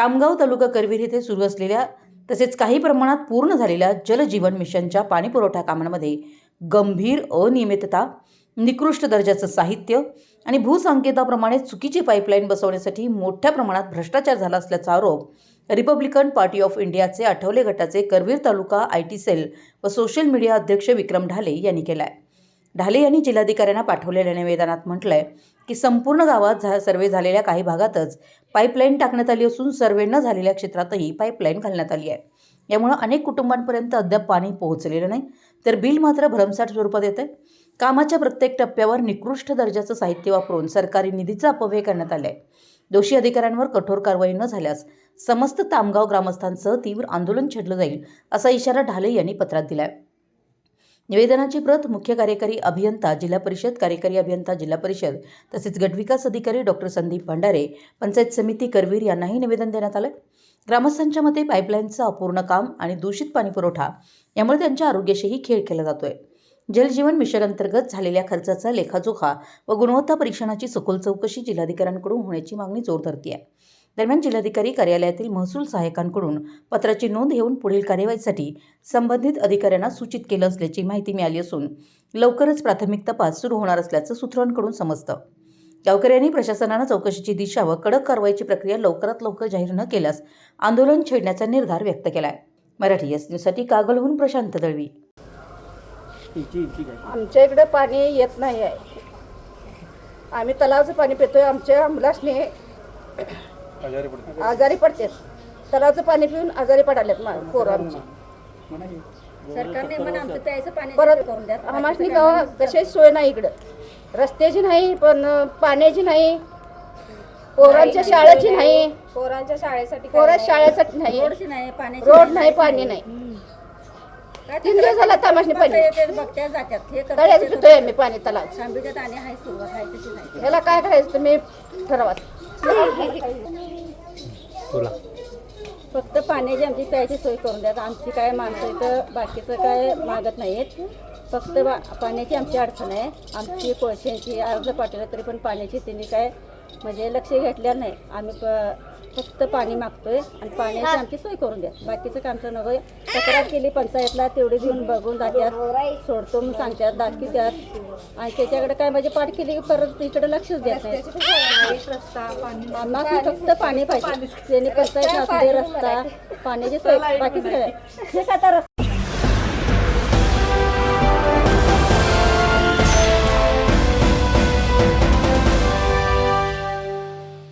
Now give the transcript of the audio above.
तामगाव तालुका करवीर येथे सुरू असलेल्या तसेच काही प्रमाणात पूर्ण झालेल्या जलजीवन मिशनच्या पाणीपुरवठा कामांमध्ये गंभीर अनियमितता निकृष्ट दर्जाचं साहित्य आणि भूसंकेताप्रमाणे चुकीची पाईपलाईन बसवण्यासाठी मोठ्या प्रमाणात भ्रष्टाचार झाला असल्याचा आरोप रिपब्लिकन पार्टी ऑफ इंडियाचे आठवले गटाचे Karveer taluka I T cell व सोशल मीडिया अध्यक्ष विक्रम ढाले यांनी केला आहे ढाले यांनी जिल्हाधिकाऱ्यांना पाठवलेल्या निवेदनात आहे की संपूर्ण गावात झा सर्वे झालेल्या काही भागातच पाईपलाईन टाकण्यात आली असून सर्वे न झालेल्या क्षेत्रातही पाईपलाईन घालण्यात आली आहे. यामुळं अनेक कुटुंबांपर्यंत अद्याप पाणी पोहोचलेलं नाही. तर बिल मात्र भरमसाठ स्वरूपात येतं कामाच्या प्रत्येक टप्प्यावर निकृष्ट दर्जाचं साहित्य वापरून सरकारी निधीचा अपव्यय करण्यात आलाय. दोषी अधिकाऱ्यांवर कठोर कारवाई न झाल्यास समस्त तामगाव ग्रामस्थांसह तीव्र आंदोलन छेडलं जाईल असा इशारा ढाले यांनी पत्रात दिला आहे निवेदनाची प्रत मुख्य कार्यकारी अभियंता जिल्हा परिषद कार्यकारी अभियंता जिल्हा परिषद तसेच गटविकास अधिकारी डॉक्टर संदीप भंडारे पंचायत समिती करवीर यांनाही निवेदन देण्यात आलं. ग्रामस्थांच्या मते पाईपलाईनचं अपूर्ण काम आणि दूषित पाणीपुरवठा यामुळे त्यांच्या आरोग्याशीही खेळ केला जातोय. जलजीवन मिशन अंतर्गत झालेल्या खर्चाचा लेखाजोखा व गुणवत्ता परीक्षणाची सखोल चौकशी जिल्हाधिकाऱ्यांकडून होण्याची मागणी जोर धरते आहे. दरम्यान जिल्हाधिकारी कार्यालयातील महसूल सहाय्यकांकडून पत्राची नोंद घेऊन पुढील कार्यवाहीसाठी संबंधित अधिकाऱ्यांना सूचित केलं असल्याची माहिती मिळाली असून लवकरच प्राथमिक तपास सुरू होणार असल्याचं सूत्रांकडून समजतं. गावकऱ्यांनी प्रशासनानं चौकशीची दिशा व कडक कारवाईची प्रक्रिया लवकरात लवकर जाहीर न केल्यास आंदोलन छेडण्याचा निर्धार व्यक्त केला आहे मराठी एस न्यूजसाठी कागलहून प्रशांत दळवी. आमच्या इकडे पाणी येत नाही आहे. आम्ही तलावाचं पाणी पितोय. आमच्या मुलासने आजारी पडतात. तलावाचं पाणी पिऊन आजारी पडालेत मा- पोरं. आमची सरकारने म्हणा आमचं प्यायचं पाणी परत करून द्या. आम्हासनी गावा कशाची सोय नाही इकडं. रस्त्याची नाही पण पाण्याची नाही. पोरांच्या शाळेची नाही. पोरांच्या शाळेसाठी पोरा शाळेसाठी नाही. रोडची नाही पाण्याची रोड नाही. पाणी नाही. तीन दिवस झाला तमाशनी पाणी. बघत्या जात्यात हे तळ्याचं पितोय आम्ही पाणी तलाव आणि सुरुवात नाही. ह्याला काय करायचं तुम्ही ठरवा. फक्त पाण्याची आमची प्यायची सोय करून द्या. आमची काय माणसं इथं बाकीचं काय मागत नाहीत फक्त बा पाण्याची आमची अडचण आहे. आमची कोळशांची अर्ज पाठवलं तरी पण पाण्याची त्यांनी काय म्हणजे लक्ष घेतल्या नाही. आम्ही फक्त पाणी मागतोय आणि पाण्याची आमची सोय करून द्या. बाकीचं कामचं नको तक्रार केली पंचायतला तेवढी घेऊन बघून जात्यात सोडतो म्हणून सांगतात दाखवत्यात आणि त्याच्याकडे काय म्हणजे पाठ केली की परत इकडे लक्षच देत नाही. आम्हाला फक्त पाणी पाहिजे. त्याने पंचायत असू दे रस्ता पाण्याची सोय बाकीचं काय? हे रस्ता